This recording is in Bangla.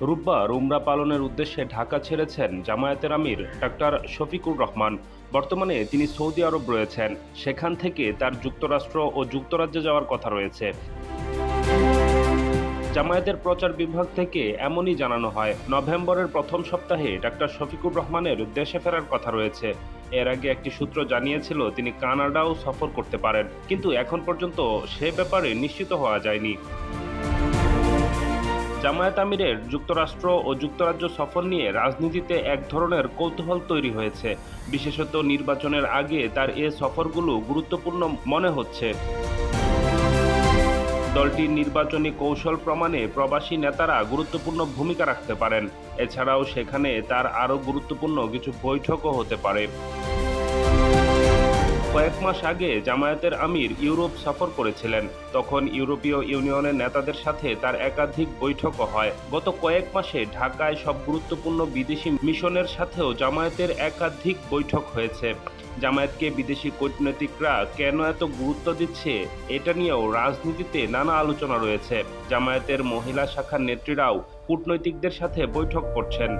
রোববার উমরা পালনের উদ্দেশ্যে ঢাকা ছেড়েছেন জামায়াতের আমির ডাক্তার শফিকুর রহমান। বর্তমানে তিনি সৌদি আরব রয়েছেন। সেখান থেকে তার যুক্তরাষ্ট্র ও যুক্তরাজ্যে যাওয়ার কথা রয়েছে। জামায়াতের প্রচার বিভাগ থেকে এমনই জানানো হয়, নভেম্বরের প্রথম সপ্তাহে ডাক্তার শফিকুর রহমানের দেশে ফেরার কথা রয়েছে। এর আগে একটি সূত্র জানিয়েছিল, তিনি কানাডাও সফর করতে পারেন। কিন্তু এখন পর্যন্ত সে ব্যাপারে নিশ্চিত হওয়া যায়নি। জামায়াত আমিরের যুক্তরাষ্ট্র ও যুক্তরাজ্য সফর নিয়ে রাজনীতিতে এক ধরনের কৌতূহল তৈরি হয়েছে। বিশেষত নির্বাচনের আগে তার এ সফরগুলো গুরুত্বপূর্ণ মনে হচ্ছে। দলটির নির্বাচনী কৌশল প্রমাণে প্রবাসী নেতারা গুরুত্বপূর্ণ ভূমিকা রাখতে পারেন। এছাড়াও সেখানে তার আরও গুরুত্বপূর্ণ কিছু বৈঠকও হতে পারে। কয়েক মাস আগে জামায়াতের আমির ইউরোপ সফর করেছিলেন। তখন ইউরোপীয় ইউনিয়নের নেতাদের সাথে তার একাধিক বৈঠকও হয়। গত কয়েক মাসে ঢাকায় সব গুরুত্বপূর্ণ বিদেশি মিশনের সাথেও জামায়াতের একাধিক বৈঠক হয়েছে। জামায়াতকে বিদেশি কূটনীতিকরা কেন এত গুরুত্ব দিচ্ছে, এটা নিয়েও রাজনীতিতে নানা আলোচনা রয়েছে। জামায়াতের মহিলা শাখার নেত্রীরাও কূটনৈতিকদের সাথে বৈঠক করছেন।